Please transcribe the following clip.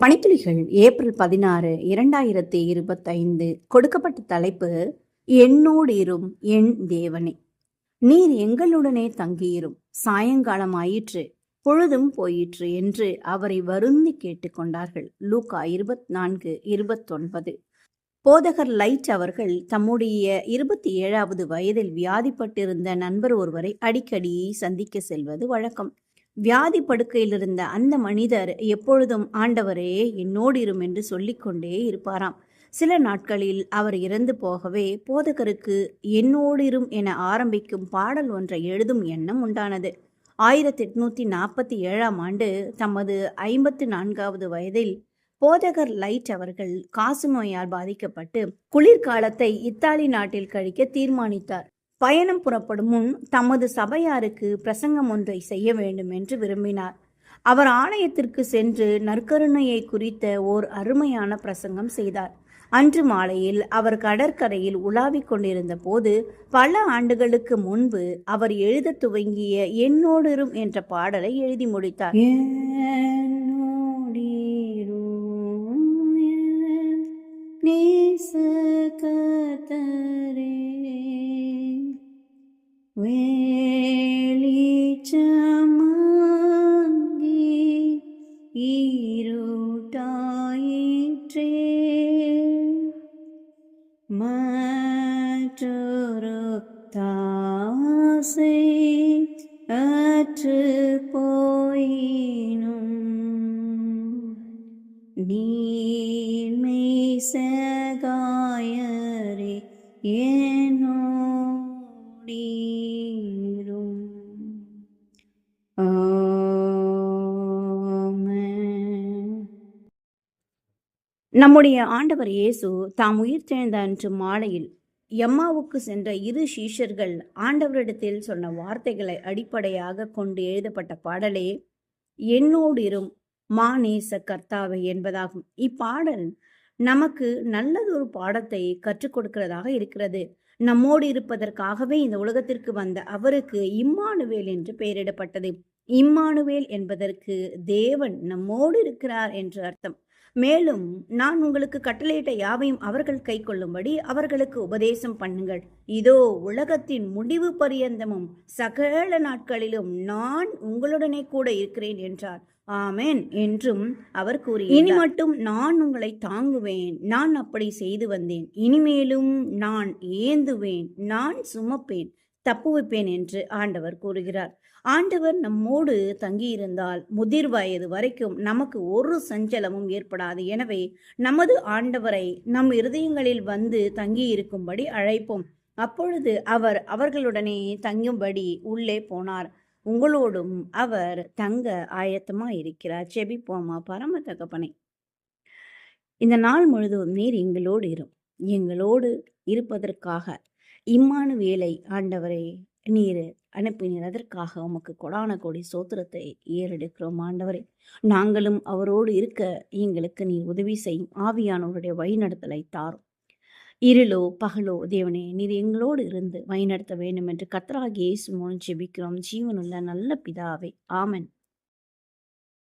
பணித்துளிகள் April பதினாறு இரண்டாயிரத்தி இருபத்தைந்து கொடுக்கப்பட்ட தலைப்பு என்னோடு இரும் என் தேவனே. நீர் எங்களுடனே தங்கியிரும். சாயங்காலம் ஆயிற்று பொழுதும் போயிற்று என்று அவரை வருந்தி கேட்டுக்கொண்டார்கள். லூகா இருபத்தி நான்கு இருபத்தொன்பது. போதகர் லைட் அவர்கள் தம்முடைய இருபத்தி ஏழாவது வயதில் வியாதிப்பட்டிருந்த நண்பர் ஒருவரை அடிக்கடி சந்திக்க செல்வது வழக்கம். வியாதி படுக்கையில் இருந்த அந்த மனிதர் எப்பொழுதும் ஆண்டவரே என்னோடு இரும் என்று சொல்லிக்கொண்டே இருப்பாராம். சில நாட்களில் அவர் இறந்து போகவே போதகருக்கு என்னோடு இரும் என ஆரம்பிக்கும் பாடல் ஒன்றை எழுதும் எண்ணம் உண்டானது. ஆயிரத்தி எட்நூத்தி நாற்பத்தி ஏழாம் ஆண்டு தமது ஐம்பத்து நான்காவது வயதில் போதகர் லைட் அவர்கள் காசு நோயால் பாதிக்கப்பட்டு குளிர்காலத்தை இத்தாலி நாட்டில் கழிக்க தீர்மானித்தார். பயணம் புறப்படும் முன் தமது சபையாருக்கு பிரசங்கம் ஒன்றை செய்ய வேண்டும் என்று விரும்பினார். அவர் ஆலயத்திற்கு சென்று நற்கருணையை குறித்த ஓர் அருமையான பிரசங்கம் செய்தார். அன்று மாலையில் அவர் கடற்கரையில் உலாவிக் கொண்டிருந்த போது பல ஆண்டுகளுக்கு முன்பு அவர் எழுத துவங்கிய என்னோடிரும் என்ற பாடலை எழுதி முடித்தார். வேலிச்சமாங்கி தாசை அற்று போயினும் நீர்மை சகாயரே என்னோடீரும். நம்முடைய ஆண்டவர் இயேசு தாம் உயிர்த்தெழுந்த அன்று மாலையில் எம்மாவுக்கு சென்ற இரு சீஷர்கள் ஆண்டவரிடத்தில் சொன்ன வார்த்தைகளை அடிப்படையாக கொண்டு எழுதப்பட்ட பாடலே என்னோடு இரும் மாநேச கர்த்தாவை என்பதாகும். இப்பாடல் நமக்கு நல்லதொரு பாடத்தை கற்றுக் கொடுக்கிறதாக இருக்கிறது. நம்மோடு இருப்பதற்காகவே இந்த உலகத்திற்கு வந்த அவருக்கு இம்மானுவேல் என்று பெயரிடப்பட்டது. இம்மானுவேல் என்பதற்கு தேவன் நம்மோடு இருக்கிறார் என்று அர்த்தம். மேலும் நான் உங்களுக்கு கட்டளையிட்ட யாவையும் அவர்கள் கை கொள்ளும்படி அவர்களுக்கு உபதேசம் பண்ணுங்கள். இதோ உலகத்தின் முடிவு பரியந்தமும் சகல நாட்களிலும் நான் உங்களுடனே கூட இருக்கிறேன் என்றார். ஆமேன் என்றும் அவர் கூறி இனி மட்டும் நான் உங்களை தாங்குவேன். நான் அப்படி செய்து வந்தேன். இனிமேலும் நான் ஏந்துவேன். நான் சுமப்பேன். தப்புவிப்பேன் என்று ஆண்டவர் கூறுகிறார். ஆண்டவர் நம்மோடு தங்கியிருந்தால் முதிர் வயது வரைக்கும் நமக்கு ஒரு சஞ்சலமும் ஏற்படாது. எனவே நமது ஆண்டவரை நம் இருதயங்களில் வந்து தங்கியிருக்கும்படி அழைப்போம். அப்பொழுது அவர் அவர்களுடனே தங்கும்படி உள்ளே போனார். உங்களோடும் அவர் தங்க ஆயத்தமா இருக்கிறார் செபிப்போமா பரம தகப்பனை. இந்த நாள் முழுதும் நீர் எங்களோடு இரும். எங்களோடு இருப்பதற்காக இம்மானு வேலை ஆண்டவரே நீர் அனுப்பினீர். அதற்காக உமக்கு கொடான கோடி சோத்திரத்தை ஏறெடுக்கிறோம் ஆண்டவரே. நாங்களும் அவரோடு இருக்க எங்களுக்கு நீர் உதவி செய்யும். ஆவியானவருடைய வழிநடத்தலை தாரும். இருளோ பகலோ தேவனே நீர் எங்களோடு இருந்து வழிநடத்த வேண்டும் என்று கத்ராகி இயேசு மூலம் ஜெபிக்கிறோம். ஜீவனுள்ள நல்ல பிதாவே. ஆமன்.